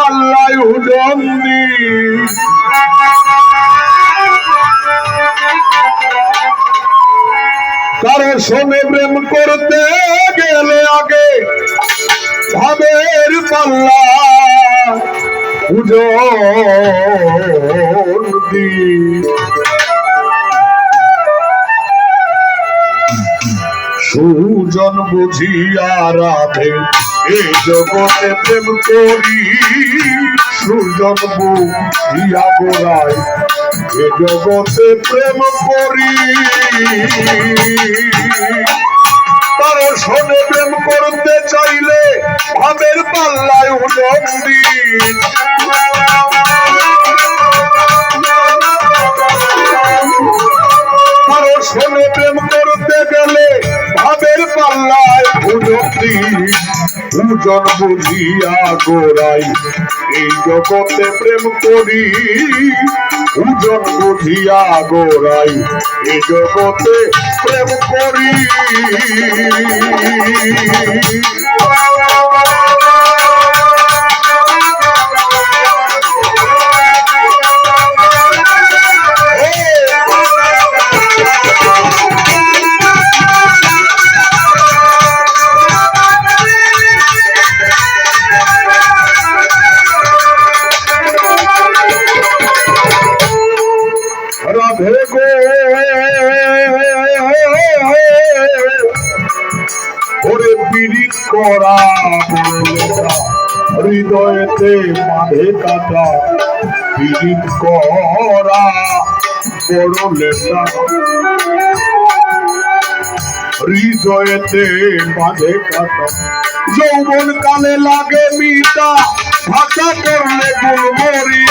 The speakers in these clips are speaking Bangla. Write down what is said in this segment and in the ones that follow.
পাল্লায় হুজম কারও সঙ্গে প্রেম করতে গেলে আগে ভাবের পাল্লা ওজন সুজন বুঝিয়া রাধে, এ জগতে প্রেম করি। সুজন বুঝিয়া গোড়ায় এ জগতে প্রেম করি। শোনে প্রেম করতে চাইলে ভাবের পাল্লায় উদম দিন পূজন বুঝিয়া গোড়াই এই জগতে প্রেম করি পূজন বুঝিয়া গোড়াই এই জগতে প্রেম করি। লেখা হৃদয়েতে মাঝে কাটা পীড়িত করা বড় লেখা হৃদয়েতে মাঝে কাটা। যৌবন কালে লাগে মিটা, ভাষা করলে গুলমরি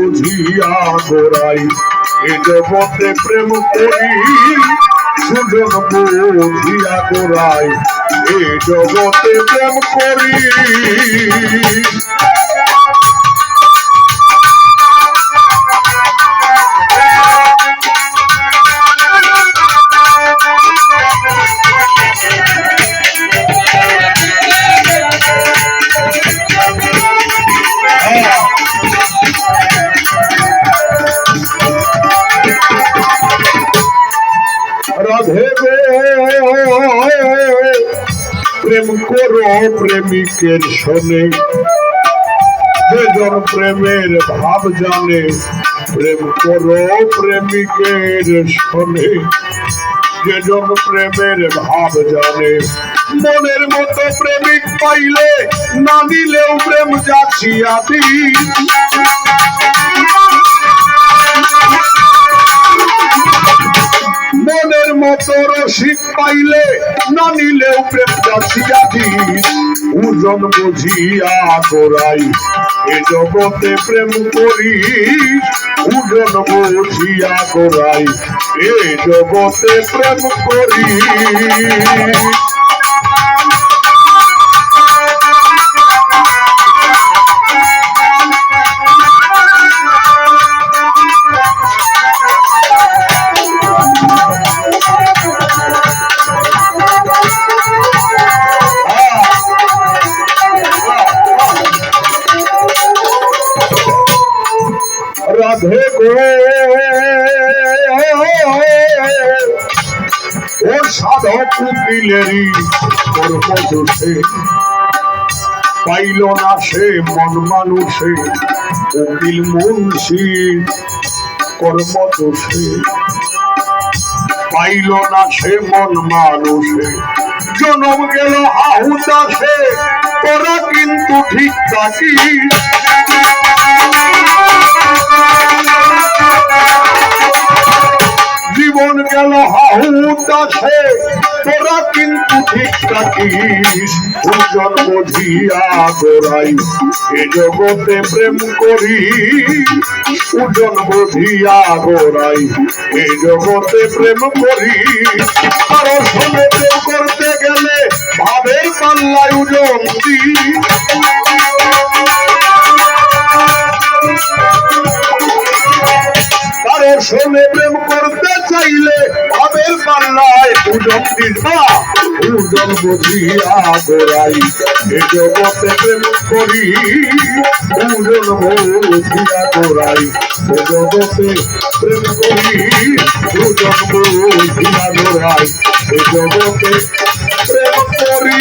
বুঝিয়া গোড়াই। এ জগতে প্রেম করি সুজন বুঝিয়া গোড়াই। এ জগতে প্রেম করি। প্রেম করো প্রেমিকের শোনে। যেজন প্রেমের ভাব জানে, প্রেম করো প্রেমিকের শোনে। যেজন প্রেমের ভাব জানে, মনের মতো প্রেমিক পাইলে না দিলেও প্রেম যাচ্ছিয়া দিই মতো রসিক পাইলে না নিলেও প্রেম যাচ্ছিয়া দিস ওজন বুঝিয়া করাই এ জগতে প্রেম করি ওজন বুঝিয়া করাই এ জগতে প্রেম করি। ও পাইল না সে মন মানুষে, উকিল মুন্সি কর্ম দোষে পাইল না সে মন মানুষে, জনম গেল আহুদাসে তোরা কিন্তু ঠিক থাকিস জীবন গেল হাহুদাসে তোরা কিন্তু ঠিক থাকিস। ওজন বুঝিয়া গোড়াই, এ জগতে প্রেম করি ওজন বুঝিয়া গোড়াই, এ জগতে প্রেম করি কারও সঙ্গে প্রেম করতে গেলে ভাবের পাল্লায় ওজন দি শোনে প্রেম করতে চাইলে ভাবের পাল্লায় পূজন দিবা। পূজন বুঝিয়া গোড়াই এ জগতে প্রেম করি। পূজন বুঝিয়া গোড়াই এ জগতে প্রেম করি। পূজন বুঝিয়া গোড়াই এ জগতে প্রেম করি।